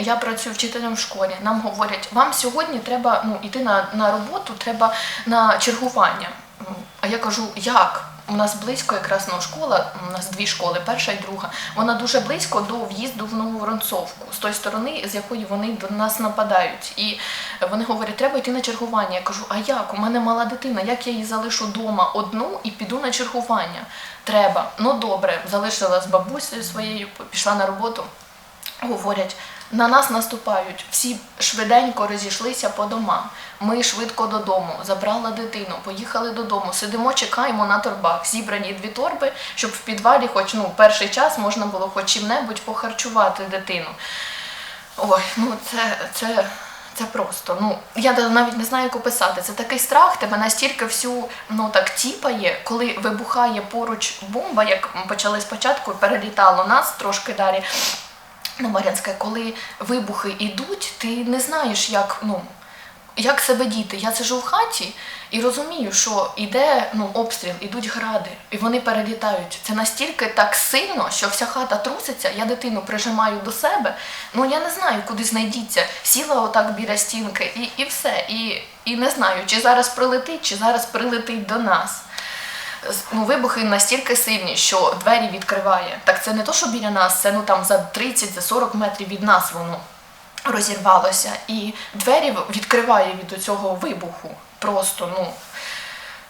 Я працюю вчителем в школі. Нам говорять, вам сьогодні треба ну, йти на, на роботу, треба на чергування. Ну, А я кажу, як? У нас близько якраз ну, школа, у нас дві школи, перша і друга. Вона дуже близько до в'їзду в Нову Воронцовку, з тої сторони, з якої вони до нас нападають. І вони говорять, треба йти на чергування. Я кажу, а як? У мене мала дитина, як я її залишу вдома одну і піду на чергування? Треба. Ну добре, залишила з бабусею своєю, пішла на роботу. Говорять, на нас наступають. Всі швиденько розійшлися по домам. Ми швидко додому, забрала дитину, поїхали додому, сидимо, чекаємо на торбах. Зібрані дві торби, щоб в підвалі, хоч ну, перший час можна було хоч чим-небудь похарчувати дитину. Ой, ну це, це, це просто. Ну я навіть не знаю, як описати. Це такий страх, тебе настільки всю ну так тіпає, коли вибухає поруч бомба, як почали спочатку, перелітало нас трошки далі на Мар'янське, коли вибухи йдуть, ти не знаєш, як, ну, як себе діти. Я сижу в хаті і розумію, що йде ну, обстріл, ідуть гради, і вони перелітають. Це настільки так сильно, що вся хата труситься, я дитину прижимаю до себе. Ну я не знаю, куди знайдіться. Сіла отак біля стінки, і, і все. І, і не знаю, чи зараз прилетить, чи зараз прилетить до нас. Ну, вибухи настільки сильні, що двері відкриває. Так це не то, що біля нас, це ну там за 30, за 40 метрів від нас воно розірвалося. І двері відкриває від цього вибуху. Просто, ну,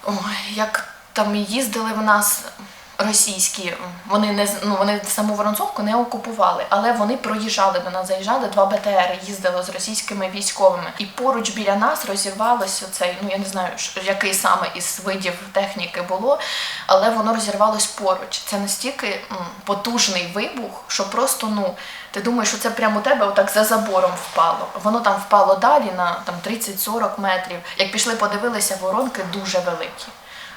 ой, як там їздили в нас російські, вони не ну, вони саму Воронцовку не окупували, але вони проїжджали до нас, заїжджали два БТРи, їздили з російськими військовими. І поруч біля нас розірвалося цей, ну я не знаю, який саме із видів техніки було, але воно розірвалось поруч. Це настільки м, потужний вибух, що просто ну. Ти думаєш, що це прямо у тебе отак за забором впало. Воно там впало далі на там 30-40 метрів. Як пішли, подивилися, воронки дуже великі.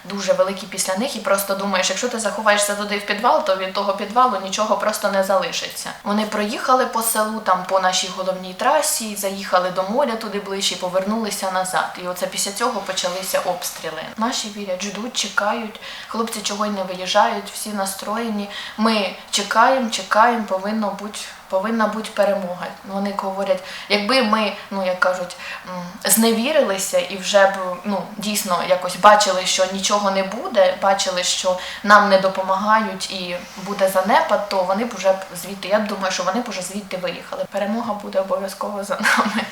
Дуже великі після них, і просто думаєш, якщо ти заховаєшся туди в підвал, то від того підвалу нічого просто не залишиться. Вони проїхали по селу, там по нашій головній трасі, заїхали до моря туди ближче, повернулися назад. І оце після цього почалися обстріли. Наші вірять, ждуть, чекають. Хлопці чого й не виїжджають, всі настроєні. Ми чекаємо, чекаємо, повинно бути. Повинна бути перемога. Вони говорять, якби ми, ну як кажуть, зневірилися і вже б ну дійсно якось бачили, що нічого не буде, бачили, що нам не допомагають і буде занепад, то вони б вже звідти. Я думаю, що вони б уже звідти виїхали. Перемога буде обов'язково за нами.